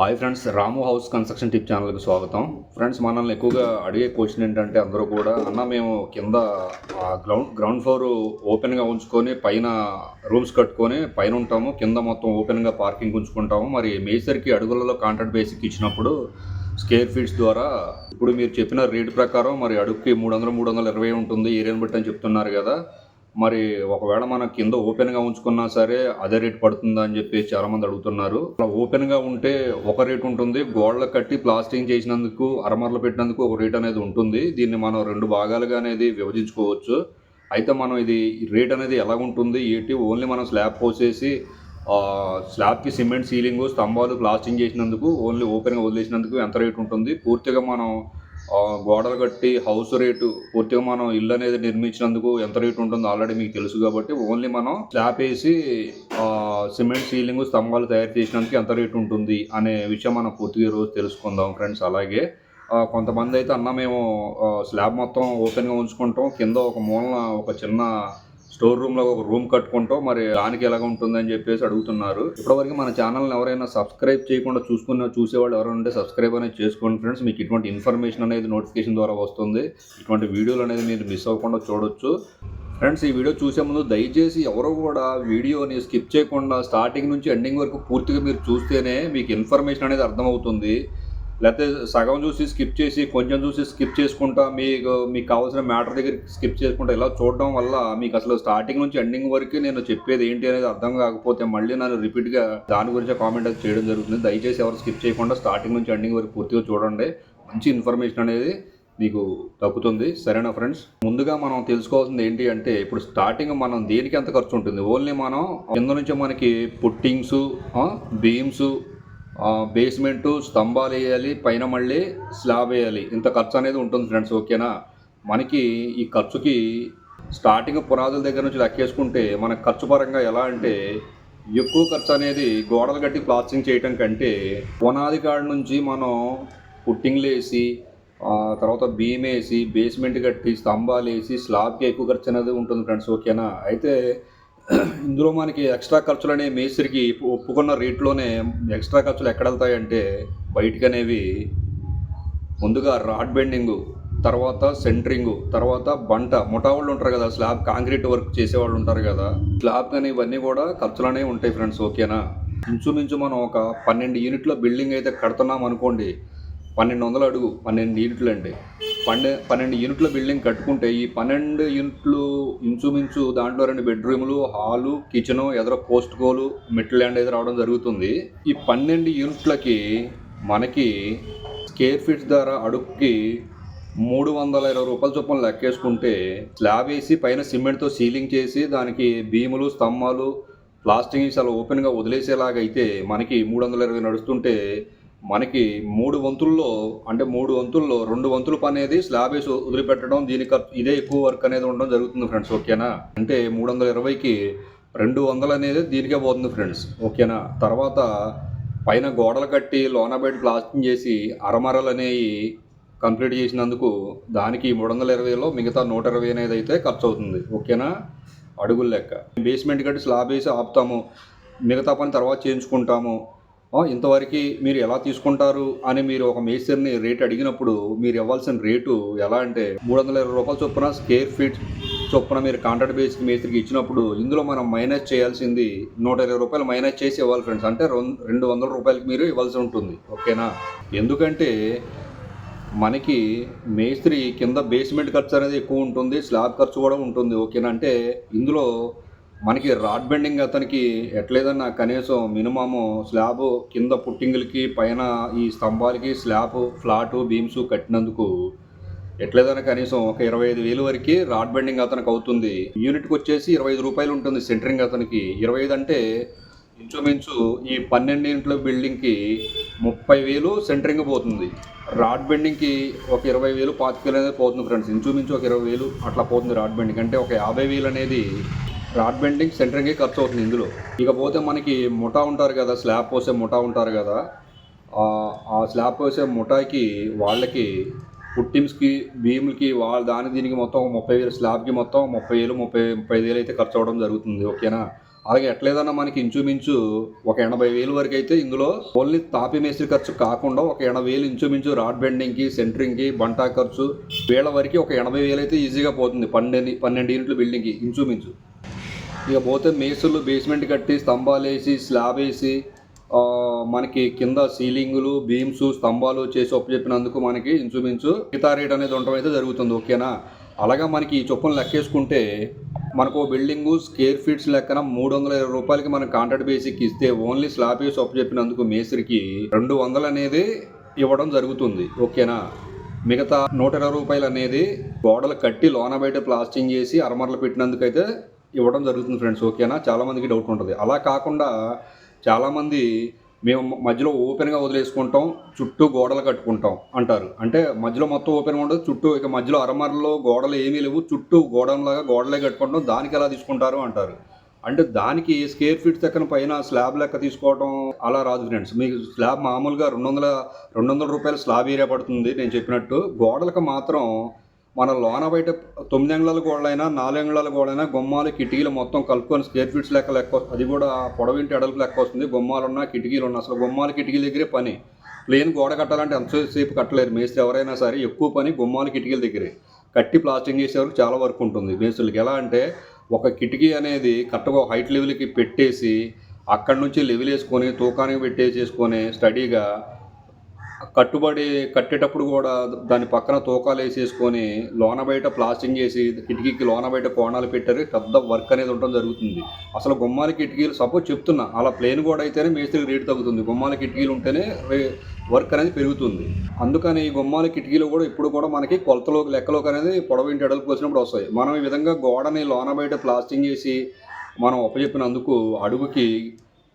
Hi friends Ramu house construction tip ఛానల్కి స్వాగతం. Friends మనల్ని ఎక్కువగా అడిగే క్వశ్చన్ ఏంటంటే అందరూ కూడా అన్న మేము కింద గ్రౌండ్ గ్రౌండ్ ఫ్లోర్ ఓపెన్గా ఉంచుకొని పైన రూమ్స్ కట్టుకొని పైన ఉంటాము. కింద మొత్తం ఓపెన్గా పార్కింగ్ ఉంచుకుంటాము. మరి మేసర్కి అడుగులలో కాంట్రాక్ట్ బేసిక్ ఇచ్చినప్పుడు స్కేర్ ఫీట్స్ ద్వారా ఇప్పుడు మీరు చెప్పిన రేట్ ప్రకారం మరి అడుగుకి మూడు వందలు మూడు వందల ఇరవై ఉంటుంది. ఏరియాని బట్టి అని చెప్తున్నారు కదా. మరి ఒకవేళ మనం కింద ఓపెన్గా ఉంచుకున్నా సరే అదే రేట్ పడుతుందా అని చెప్పి చాలామంది అడుగుతున్నారు. అలా ఓపెన్గా ఉంటే ఒక రేట్ ఉంటుంది. గోడలు కట్టి ప్లాస్టింగ్ చేసినందుకు అరమరలు పెట్టినందుకు ఒక రేట్ అనేది ఉంటుంది. దీన్ని మనం రెండు భాగాలుగా అనేది విభజించుకోవచ్చు. అయితే మనం ఇది రేట్ అనేది ఎలా ఉంటుంది? ఏంటి? ఓన్లీ మనం స్లాబ్ పోసేసి స్లాబ్కి సిమెంట్ సీలింగ్ స్తంభాలు ప్లాస్టింగ్ చేసినందుకు ఓన్లీ ఓపెన్గా వదిలేసినందుకు ఎంత రేట్ ఉంటుంది? పూర్తిగా మనం గోడలు కట్టి హౌస్ రేటు పూర్తిగా మనం ఇల్లు అనేది నిర్మించినందుకు ఎంత రేటు ఉంటుందో ఆల్రెడీ మీకు తెలుసు కాబట్టి ఓన్లీ మనం స్లాబ్ వేసి సిమెంట్ సీలింగ్ స్తంభాలు తయారు చేసినందుకు ఎంత రేటు ఉంటుంది అనే విషయం మనం పూర్తిగా రోజు తెలుసుకుందాం ఫ్రెండ్స్. అలాగే కొంతమంది అయితే అన్న మేము స్లాబ్ మొత్తం ఓపెన్గా ఉంచుకుంటాం. కింద ఒక మూలన ఒక చిన్న స్టోర్ రూమ్లో ఒక రూమ్ కట్టుకుంటాం. మరి దానికి ఎలాగ ఉంటుందని చెప్పేసి అడుగుతున్నారు. ఇప్పటివరకు మన ఛానల్ని ఎవరైనా సబ్స్క్రైబ్ చేయకుండా చూసుకున్న చూసేవాళ్ళు ఎవరైనా ఉంటే సబ్స్క్రైబ్ అనేది చేసుకోండి ఫ్రెండ్స్. మీకు ఇటువంటి ఇన్ఫర్మేషన్ అనేది నోటిఫికేషన్ ద్వారా వస్తుంది. ఇటువంటి వీడియోలు అనేది మీరు మిస్ అవ్వకుండా చూడొచ్చు. ఫ్రెండ్స్ ఈ వీడియో చూసే ముందు దయచేసి ఎవరు కూడా వీడియోని స్కిప్ చేయకుండా స్టార్టింగ్ నుంచి ఎండింగ్ వరకు పూర్తిగా మీరు చూస్తేనే మీకు ఇన్ఫర్మేషన్ అనేది అర్థమవుతుంది. లేకపోతే సగం చూసి స్కిప్ చేసి కొంచెం చూసి స్కిప్ చేసుకుంటా మీకు మీకు కావాల్సిన మ్యాటర్ దగ్గర స్కిప్ చేసుకుంటా ఇలా చూడడం వల్ల మీకు అసలు స్టార్టింగ్ నుంచి ఎండింగ్ వరకు నేను చెప్పేది ఏంటి అనేది అర్థం కాకపోతే మళ్ళీ నన్ను రిపీట్గా దాని గురించి కామెంట్ అది చేయడం జరుగుతుంది. దయచేసి ఎవరు స్కిప్ చేయకుండా స్టార్టింగ్ నుంచి ఎండింగ్ వరకు పూర్తిగా చూడండి. మంచి ఇన్ఫర్మేషన్ అనేది మీకు తగ్గుతుంది సరేనా ఫ్రెండ్స్? ముందుగా మనం తెలుసుకోవాల్సింది ఏంటి అంటే ఇప్పుడు స్టార్టింగ్ మనం దేనికి ఎంత ఖర్చు ఉంటుంది? ఓన్లీ మనం కింద నుంచి మనకి పుట్టింగ్స్ బీమ్స్ బేస్మెంట్ స్తంభాలు వేయాలి పైన మళ్ళీ స్లాబ్ వేయాలి. ఇంత ఖర్చు అనేది ఉంటుంది ఫ్రెండ్స్ ఓకేనా మనకి ఈ ఖర్చుకి స్టార్టింగ్ పునాదుల దగ్గర నుంచి లెక్కేసుకుంటే మన ఖర్చు పరంగా ఎలా అంటే ఎక్కువ ఖర్చు అనేది గోడలు కట్టి ప్లాస్టింగ్ చేయటం కంటే పునాది కాడ నుంచి మనం పుట్టింగ్లు వేసి తర్వాత బీమ్ వేసి బేస్మెంట్ కట్టి స్తంభాలు వేసి స్లాబ్కి ఎక్కువ ఖర్చు అనేది ఉంటుంది ఫ్రెండ్స్ ఓకేనా అయితే ఇందులో మనకి ఎక్స్ట్రా ఖర్చులు అనేవి మేస్త్రికి ఒప్పుకున్న రేట్లోనే ఎక్స్ట్రా ఖర్చులు ఎక్కడ వెళ్తాయంటే బయటికి అనేవి ముందుగా రాడ్ బెండింగు తర్వాత సెంటరింగు తర్వాత బంట. ముఠా వాళ్ళు ఉంటారు కదా స్లాబ్ కాంక్రీట్ వర్క్ చేసేవాళ్ళు ఉంటారు కదా. స్లాబ్ కానీ ఇవన్నీ కూడా ఖర్చులనే ఉంటాయి ఫ్రెండ్స్ ఓకేనా? ఇంచుమించు మనం ఒక పన్నెండు యూనిట్ల బిల్డింగ్ అయితే కడుతున్నాం అనుకోండి పన్నెండు వందలు అడుగు పన్నెండు యూనిట్లు అండి పన్నె పన్నెండు యూనిట్ల బిల్డింగ్ కట్టుకుంటే ఈ పన్నెండు యూనిట్లు ఇంచుమించు దాంట్లో రెండు బెడ్రూములు హాలు కిచెను ఎదురు పోస్ట్ గోలు మిడ్ ల్యాండ్ అయితే రావడం జరుగుతుంది. ఈ పన్నెండు యూనిట్లకి మనకి స్కేర్ ఫీట్స్ ద్వారా అడుగుకి మూడు వందల ఇరవై రూపాయల చొప్పున లెక్కేసుకుంటే స్లాబ్ వేసి పైన సిమెంట్తో సీలింగ్ చేసి దానికి భీములు స్తంభాలు ప్లాస్టింగ్ వేసి అలా ఓపెన్గా వదిలేసేలాగైతే మనకి మూడు వందల ఇరవై నడుస్తుంటే మనకి మూడు వంతుల్లో అంటే మూడు వంతుల్లో రెండు వంతుల పని అనేది స్లాబ్ వేసి వదిలిపెట్టడం దీని ఖర్చు ఇదే ఎక్కువ వర్క్ అనేది ఉండడం జరుగుతుంది ఫ్రెండ్స్ ఓకేనా? అంటే మూడు వందల ఇరవైకి రెండు వందలు అనేది దీనికే పోతుంది ఫ్రెండ్స్ ఓకేనా? తర్వాత పైన గోడలు కట్టి లోన బయట ప్లాస్టింగ్ చేసి అరమరలు అనేవి కంప్లీట్ చేసినందుకు దానికి మూడు వందల ఇరవైలో మిగతా నూట ఇరవై అనేది అయితే ఖర్చు అవుతుంది ఓకేనా? అడుగుల లెక్క. బేస్మెంట్ కట్టి స్లాబ్ వేసి ఆపుతాము. మిగతా పని తర్వాత చేయించుకుంటాము. ఇంతవరకు మీరు ఎలా తీసుకుంటారు అని మీరు ఒక మేస్త్రిని రేట్ అడిగినప్పుడు మీరు ఇవ్వాల్సిన రేటు ఎలా అంటే మూడు వందల ఇరవై రూపాయల చొప్పున స్క్వేర్ ఫీట్ చొప్పున మీరు కాంట్రాక్ట్ బేస్ మేస్త్రికి ఇచ్చినప్పుడు ఇందులో మనం మైనస్ చేయాల్సింది నూట ఇరవై రూపాయలు మైనస్ చేసి ఇవ్వాలి ఫ్రెండ్స్ అంటే రెండు రెండు వందల రూపాయలకి మీరు ఇవ్వాల్సి ఉంటుంది. ఓకేనా ఎందుకంటే మనకి మేస్త్రి కింద బేస్మెంట్ ఖర్చు అనేది ఎక్కువ ఉంటుంది స్లాబ్ ఖర్చు కూడా ఉంటుంది. ఓకేనా అంటే ఇందులో మనకి రాడ్ బెండింగ్ అతనికి ఎట్లేదన్నా కనీసం మినిమము స్లాబ్ కింద పుట్టింగులకి పైన ఈ స్తంభాలకి స్లాబ్ ఫ్లాటు బీమ్స్ కట్టినందుకు ఎట్లేదన్నా కనీసం ఒక ఇరవై ఐదు వేలు వరకు రాడ్ బెండింగ్ అతనికి అవుతుంది. యూనిట్కి వచ్చేసి ఇరవై ఐదు రూపాయలు ఉంటుంది సెంటరింగ్ అతనికి. ఇరవై ఐదు అంటే ఇంచుమించు ఈ పన్నెండు ఇంట్ల బిల్డింగ్కి ముప్పై వేలు సెంటరింగ్ పోతుంది. రాడ్ బెండింగ్కి ఒక ఇరవై వేలు పాతిక వేలు అనేది పోతుంది ఫ్రెండ్స్. ఇంచుమించు ఒక ఇరవై వేలు అట్లా పోతుంది రాడ్ బెండింగ్. అంటే ఒక యాభై వేలు అనేది రాడ్ బెండింగ్ సెంటరింగే ఖర్చు అవుతుంది ఇందులో. ఇకపోతే మనకి ముఠా ఉంటారు కదా స్లాబ్ పోసే ముఠా ఉంటారు కదా ఆ- స్లాబ్ పోసే ముఠాకి వాళ్ళకి పుట్టిమ్స్కి భీములకి వాళ్ళ దాని దీనికి మొత్తం ముప్పై వేలు స్లాబ్కి మొత్తం ముప్పై వేలు ముప్పై ముప్పై ఐదు వేలు అయితే ఖర్చు అవ్వడం జరుగుతుంది ఓకేనా? అలాగే ఎట్లేదన్నా మనకి ఇంచుమించు ఒక ఎనభై వేలు వరకు అయితే ఇందులో ఓన్లీ తాపి మేస్త్రి ఖర్చు కాకుండా ఒక ఎనభై వేలు ఇంచుమించు రాడ్ బెండింగ్కి సెంటరింగ్కి బంటా ఖర్చు వేల వరకు ఒక ఎనభై వేలు అయితే ఈజీగా పోతుంది పన్నెండు పన్నెండు యూనిట్ల బిల్డింగ్కి ఇంచుమించు. ఇక పోతే మేసులు బేస్మెంట్ కట్టి స్తంభాలు వేసి స్లాబ్ వేసి మనకి కింద సీలింగులు బీమ్స్ స్తంభాలు చేసి చెప్పినందుకు మనకి ఇంచుమించు మిగతా రేట్ అనేది ఉండటం అయితే జరుగుతుంది ఓకేనా? అలాగా మనకి ఈ చొప్పున లెక్కేసుకుంటే మనకు ఓ బిల్డింగ్ స్కేర్ ఫీట్స్ లెక్కన మూడు వందల ఇరవై రూపాయలకి మనం కాంట్రాక్ట్ బేసిక్ ఇస్తే ఓన్లీ స్లాబ్ వేసి చెప్పినందుకు మేస్త్రికి రెండు వందలు అనేది ఇవ్వడం జరుగుతుంది ఓకేనా? మిగతా నూట ఇరవై రూపాయలు అనేది గోడలు కట్టి లోన బయట ప్లాస్టింగ్ చేసి అరమరలు పెట్టినందుకు అయితే ఇవ్వడం జరుగుతుంది ఫ్రెండ్స్ ఓకేనా? చాలామందికి డౌట్ ఉంటుంది. అలా కాకుండా చాలామంది మేము మధ్యలో ఓపెన్గా వదిలేసుకుంటాం చుట్టూ గోడలు కట్టుకుంటాం అంటారు. అంటే మధ్యలో మొత్తం ఓపెన్గా ఉండదు చుట్టూ ఇక మధ్యలో అరమరలో గోడలు ఏమీ లేవు చుట్టూ గోడంలాగా గోడలే కట్టుకుంటాం దానికి ఎలా తీసుకుంటారు అంటారు. అంటే దానికి స్కేర్ ఫీట్ లెక్కన పైన స్లాబ్ లెక్క తీసుకోవడం అలా రాదు ఫ్రెండ్స్. మీకు స్లాబ్ మామూలుగా రెండు వందల రెండు వందల రూపాయల స్లాబ్ ఏరియా పడుతుంది నేను చెప్పినట్టు. గోడలకు మాత్రం మన లోన బయట తొమ్మిది అంగుళాల గోడలైనా నాలుగు అంగుళాల గోడైనా గుమ్మాలు కిటికీలు మొత్తం కలుపుకొని స్క్వేర్ ఫీట్స్ లెక్క లెక్క వస్తుంది. అది కూడా పొడవింటి ఎడలకు లెక్క వస్తుంది. గుమ్మాలు ఉన్నా కిటికీలు ఉన్నా. అసలు గుమ్మాలు కిటికీల దగ్గరే పని. ప్లేన్ గోడ కట్టాలంటే ఎంతసేపు కట్టలేరు మేస్త్రి ఎవరైనా సరే ఎక్కువ పని గుమ్మాలు కిటికీల దగ్గరే. కట్టి ప్లాస్టింగ్ చేసే వరకు చాలా వర్క్ ఉంటుంది. మేస్త్రులకి ఎలా అంటే ఒక కిటికీ అనేది కరెక్ట్గా హైట్ లెవెల్కి పెట్టేసి అక్కడి నుంచి లెవెల్ వేసుకొని తూకానికి పెట్టేసేసుకొని స్టడీగా కట్టుబడి కట్టేటప్పుడు కూడా దాని పక్కన తూకాలు వేసేసుకొని లోన బయట ప్లాస్టింగ్ చేసి కిటికీకి లోన బయట కోణాలు పెట్టారు. పెద్ద వర్క్ అనేది ఉండడం జరుగుతుంది. అసలు గుమ్మాల కిటికీలు సపోజ్ చెప్తున్నా అలా ప్లేన్ కూడా అయితేనే మేస్త్రికి రేటు తగ్గుతుంది. గుమ్మాల కిటికీలు ఉంటేనే వర్క్ అనేది పెరుగుతుంది. అందుకని ఈ గుమ్మాల కిటికీలు కూడా ఇప్పుడు కూడా మనకి కొలతలో లెక్కలోకి అనేది పొడవింటి అడలు వచ్చినప్పుడు వస్తాయి. మనం ఈ విధంగా గోడని లోన బయట ప్లాస్టింగ్ చేసి మనం అప్పచెప్పినందుకు అడుగుకి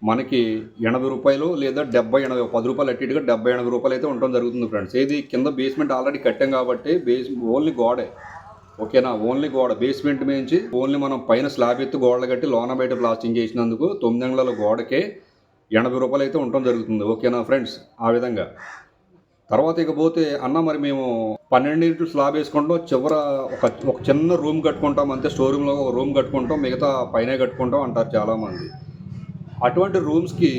మనకి ఎనభై రూపాయలు లేదా డెబ్బై ఎనభై పది రూపాయలు అట్టిగా డెబ్బై ఎనభై రూపాయలు అయితే ఉండడం జరుగుతుంది ఫ్రెండ్స్ ఇది కింద బేస్మెంట్ ఆల్రెడీ కట్టాం కాబట్టి బేస్ ఓన్లీ గోడే. ఓకేనా? ఓన్లీ గోడ. బేస్మెంట్ నుంచి ఓన్లీ మనం పైన స్లాబ్ ఎత్తు గోడలు కట్టి లోన బయట ప్లాస్టింగ్ చేసినందుకు తొమ్మిది అంగుళాల గోడకే ఎనభై రూపాయలు అయితే ఉండడం జరుగుతుంది. ఓకేనా ఫ్రెండ్స్ ఆ విధంగా. తర్వాత ఇకపోతే అన్న మరి మేము పన్నెండింటి స్లాబ్ వేసుకుంటాం. చివర ఒక ఒక చిన్న రూమ్ కట్టుకుంటాం అంతే. స్టోర్ రూమ్లో ఒక రూమ్ కట్టుకుంటాం. మిగతా పైన కట్టుకుంటాం అంటారు చాలామంది. అటువంటి రూమ్స్కి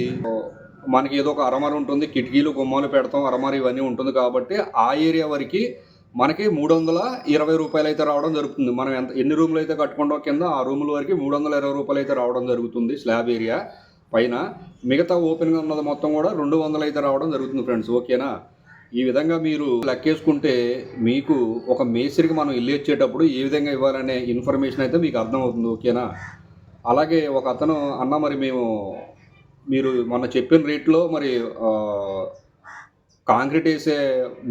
మనకి ఏదో ఒక అరమర ఉంటుంది కిటికీలు గుమ్మాలు పెడతాం అరమర ఇవన్నీ ఉంటుంది కాబట్టి ఆ ఏరియా వరకు మనకి మూడు వందల ఇరవై రూపాయలు అయితే రావడం జరుగుతుంది. మనం ఎంత ఎన్ని రూములు అయితే కట్టుకుంటాం కింద ఆ రూముల వరకు మూడు వందల ఇరవై రూపాయలు అయితే రావడం జరుగుతుంది స్లాబ్ ఏరియా పైన. మిగతా ఓపెన్గా ఉన్నది మొత్తం కూడా రెండు వందలు అయితే రావడం జరుగుతుంది ఫ్రెండ్స్ ఓకేనా? ఈ విధంగా మీరు లెక్కేసుకుంటే మీకు ఒక మేస్త్రికి మనం ఇల్లు ఇచ్చేటప్పుడు ఏ విధంగా ఇవ్వాలనే ఇన్ఫర్మేషన్ అయితే మీకు అర్థమవుతుంది ఓకేనా? అలాగే ఒక అతను అన్న మరి మేము మీరు మొన్న చెప్పిన రేట్లో మరి కాంక్రీట్ వేసే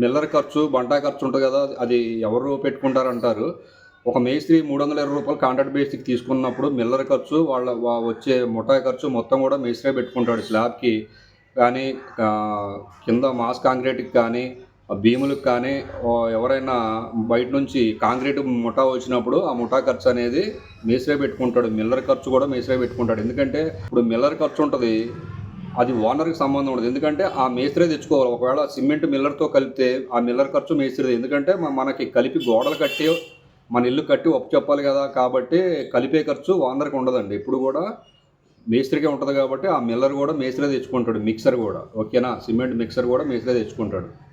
మిల్లర్ ఖర్చు బంటా ఖర్చు ఉంటుంది కదా అది ఎవరు పెట్టుకుంటారంటారు. ఒక మేస్త్రి మూడు వందల ఇరవై రూపాయలు కాంట్రాక్ట్ బేస్కి తీసుకున్నప్పుడు మిల్లర్ ఖర్చు వాళ్ళ వచ్చే ముఠాయి ఖర్చు మొత్తం కూడా మేస్త్రే పెట్టుకుంటాడు స్లాబ్కి. కానీ కింద మాస్ కాంక్రీట్కి కానీ భీములకు కానీ ఎవరైనా బయట నుంచి కాంక్రీట్ ముఠా వచ్చినప్పుడు ఆ ముఠా ఖర్చు అనేది మేసరే పెట్టుకుంటాడు. మిల్లర్ ఖర్చు కూడా మేసరే పెట్టుకుంటాడు. ఎందుకంటే ఇప్పుడు మిల్లర్ ఖర్చు ఉంటుంది అది ఓనర్కి సంబంధం ఉండదు. ఎందుకంటే ఆ మేస్త్రే తెచ్చుకోవాలి. ఒకవేళ సిమెంట్ మిల్లర్తో కలిపితే ఆ మిల్లర్ ఖర్చు మేస్త్రిది. ఎందుకంటే మనకి కలిపి గోడలు కట్టి మన ఇల్లు కట్టి ఒప్పు చెప్పాలి కదా కాబట్టి కలిపే ఖర్చు ఓనర్కి ఉండదండి. ఇప్పుడు కూడా మేస్త్రికే ఉంటుంది కాబట్టి ఆ మిల్లర్ కూడా మేస్త్రే తెచ్చుకుంటాడు. మిక్సర్ కూడా. ఓకేనా? సిమెంట్ మిక్సర్ కూడా మేస్త్రే తెచ్చుకుంటాడు.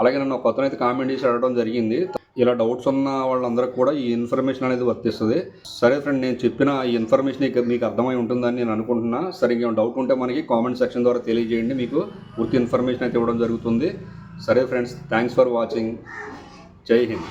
అలాగే నన్ను కొత్తనైతే అయితే కామెంట్ చేసి అడగడం జరిగింది. ఇలా డౌట్స్ ఉన్న వాళ్ళందరికీ కూడా ఈ ఇన్ఫర్మేషన్ అనేది వర్తిస్తుంది. సరే ఫ్రెండ్ నేను చెప్పిన ఈ ఇన్ఫర్మేషన్ మీకు అర్థమై ఉంటుందని నేను అనుకుంటున్నా. సరే ఇంకేమైనా డౌట్ ఉంటే మనకి కామెంట్ సెక్షన్ ద్వారా తెలియజేయండి. మీకు పూర్తి ఇన్ఫర్మేషన్ అయితే ఇవ్వడం జరుగుతుంది. సరే ఫ్రెండ్స్ థ్యాంక్స్ ఫర్ వాచింగ్ జై హింద్.